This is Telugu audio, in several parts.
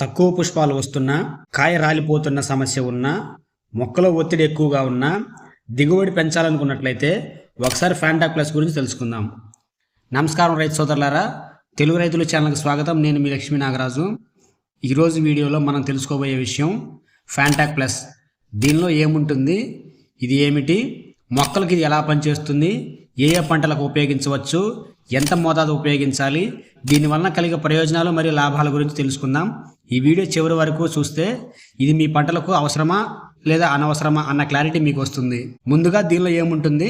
తక్కువ పుష్పాలు వస్తున్నా కాయ రాలిపోతున్న సమస్య ఉన్నా మొక్కలో ఒత్తిడి ఎక్కువగా ఉన్నా దిగుబడి పెంచాలనుకున్నట్లయితే ఒకసారి ఫ్యాంటాక్ ప్లస్ గురించి తెలుసుకుందాం. నమస్కారం రైతు సోదరులారా తెలుగు రైతుల ఛానల్కి స్వాగతం. నేను మీ లక్ష్మీ నాగరాజు. ఈరోజు వీడియోలో మనం తెలుసుకోబోయే విషయం ఫ్యాంటాక్ ప్లస్ దీనిలో ఏముంటుంది? ఇది ఏమిటి? మొక్కలకి ఇది ఎలా పనిచేస్తుంది? ఏ ఏ పంటలకు ఉపయోగించవచ్చు ఎంత మోతాదు ఉపయోగించాలి దీనివలన కలిగే ప్రయోజనాలు మరియు లాభాల గురించి తెలుసుకుందాం. ఈ వీడియో చివరి వరకు చూస్తే ఇది మీ పంటలకు అవసరమా లేదా అనవసరమా అన్న క్లారిటీ మీకు వస్తుంది. ముందుగా దీనిలో ఏముంటుంది?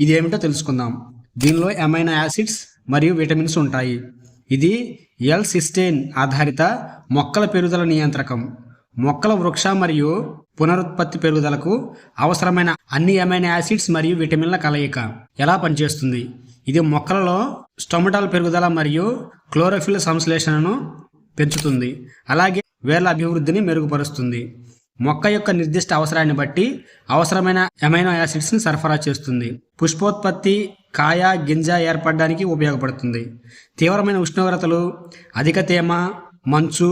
ఇది ఏమిటో తెలుసుకుందాం. దీనిలో ఎమైనా యాసిడ్స్ మరియు విటమిన్స్ ఉంటాయి. ఇది ఎల్ సిస్టేన్ ఆధారిత మొక్కల పెరుగుదల నియంత్రకం. మొక్కల వృక్ష మరియు పునరుత్పత్తి పెరుగుదలకు అవసరమైన అన్ని అమైనో యాసిడ్స్ మరియు విటమిన్ల కలయిక ఎలా పనిచేస్తుంది? ఇది మొక్కలలో స్టొమటాల్ పెరుగుదల మరియు క్లోరోఫిల్ సంశ్లేషణను పెంచుతుంది. అలాగే వేర్ల అభివృద్ధిని మెరుగుపరుస్తుంది. మొక్క యొక్క నిర్దిష్ట అవసరాన్ని బట్టి అవసరమైన ఎమైనో యాసిడ్స్ని సరఫరా చేస్తుంది. పుష్పోత్పత్తి కాయ గింజ ఏర్పడడానికి ఉపయోగపడుతుంది. తీవ్రమైన ఉష్ణోగ్రతలు అధిక తేమ మంచు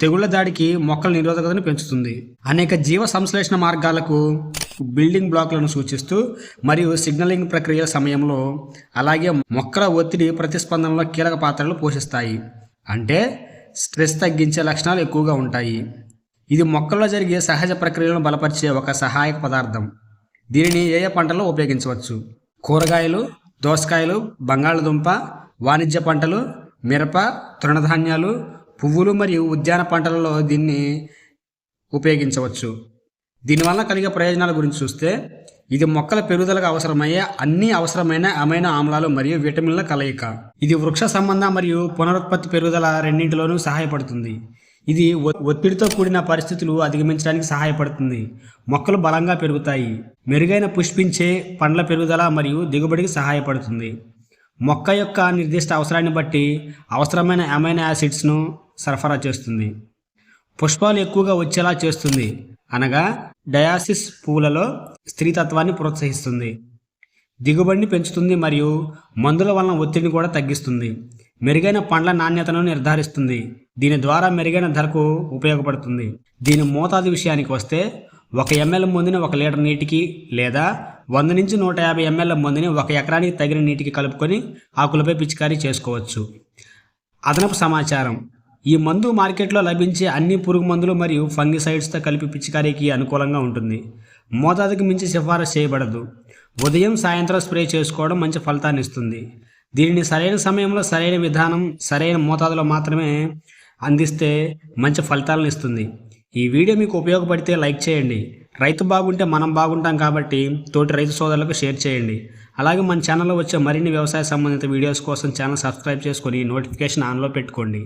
తెగుళ్ళ దాడికి మొక్కల నిరోధకతను పెంచుతుంది. అనేక జీవ సంశ్లేషణ మార్గాలకు బిల్డింగ్ బ్లాక్లను సూచిస్తూ మరియు సిగ్నలింగ్ ప్రక్రియ సమయంలో అలాగే మొక్కల ఒత్తిడి ప్రతిస్పందనలో కీలక పాత్రలు పోషిస్తాయి. అంటే స్ట్రెస్ తగ్గించే లక్షణాలు ఎక్కువగా ఉంటాయి. ఇది మొక్కల్లో జరిగే సహజ ప్రక్రియలను బలపరిచే ఒక సహాయక పదార్థం. దీనిని ఏ ఏ పంటల్లో ఉపయోగించవచ్చు? కూరగాయలు దోసకాయలు బంగాళదుంప వాణిజ్య పంటలు మిరప తృణధాన్యాలు పువ్వులు మరియు ఉద్యాన పంటలలో దీన్ని ఉపయోగించవచ్చు. దీనివల్ల కలిగే ప్రయోజనాల గురించి చూస్తే ఇది మొక్కల పెరుగుదలకు అవసరమయ్యే అన్ని అవసరమైన అమైనో ఆమ్లాలు మరియు విటమిన్ల కలయిక. ఇది వృక్ష సంబంధ మరియు పునరుత్పత్తి పెరుగుదల రెండింటిలోనూ సహాయపడుతుంది. ఇది ఒత్తిడితో కూడిన పరిస్థితులు అధిగమించడానికి సహాయపడుతుంది. మొక్కలు బలంగా పెరుగుతాయి. మెరుగైన పుష్పించే పండ్ల పెరుగుదల మరియు దిగుబడికి సహాయపడుతుంది. మొక్క యొక్క నిర్దిష్ట అవసరాన్ని బట్టి అవసరమైన అమైనో యాసిడ్స్ను సరఫరా చేస్తుంది. పుష్పాలు ఎక్కువగా వచ్చేలా చేస్తుంది. అనగా డయాసిస్ పువ్వులలో స్త్రీతత్వాన్ని ప్రోత్సహిస్తుంది. దిగుబడిని పెంచుతుంది మరియు మందుల వలన ఒత్తిడిని కూడా తగ్గిస్తుంది. మెరుగైన పండ్ల నాణ్యతను నిర్ధారిస్తుంది. దీని ద్వారా మెరుగైన ధరకు ఉపయోగపడుతుంది. దీని మోతాదు విషయానికి వస్తే ఒక ఎంఎల్ మందుని ఒక లీటర్ నీటికి లేదా వంద నుంచి నూట యాభై ఎంఎల్ మందుని ఒక ఎకరానికి తగిన నీటికి కలుపుకొని ఆకులపై పిచికారీ చేసుకోవచ్చు. అదనపు సమాచారం. ఈ మందు మార్కెట్లో లభించే అన్ని పురుగు మందులు మరియు ఫంగిసైడ్స్తో కలిపి పిచికారీకి అనుకూలంగా ఉంటుంది. మోతాదుకు మించి సిఫారసు చేయబడదు. ఉదయం సాయంత్రం స్ప్రే చేసుకోవడం మంచి ఫలితాన్ని ఇస్తుంది. దీనిని సరైన సమయంలో సరైన విధానం సరైన మోతాదులో మాత్రమే అందిస్తే మంచి ఫలితాలను ఇస్తుంది. ఈ వీడియో మీకు ఉపయోగపడితే లైక్ చేయండి. రైతు బాగుంటే మనం బాగుంటాం కాబట్టి తోటి రైతు సోదరులకు షేర్ చేయండి. అలాగే మన ఛానల్లో వచ్చే మరిన్ని వ్యవసాయ సంబంధిత వీడియోస్ కోసం ఛానల్ సబ్స్క్రైబ్ చేసుకొని నోటిఫికేషన్ ఆన్లో పెట్టుకోండి.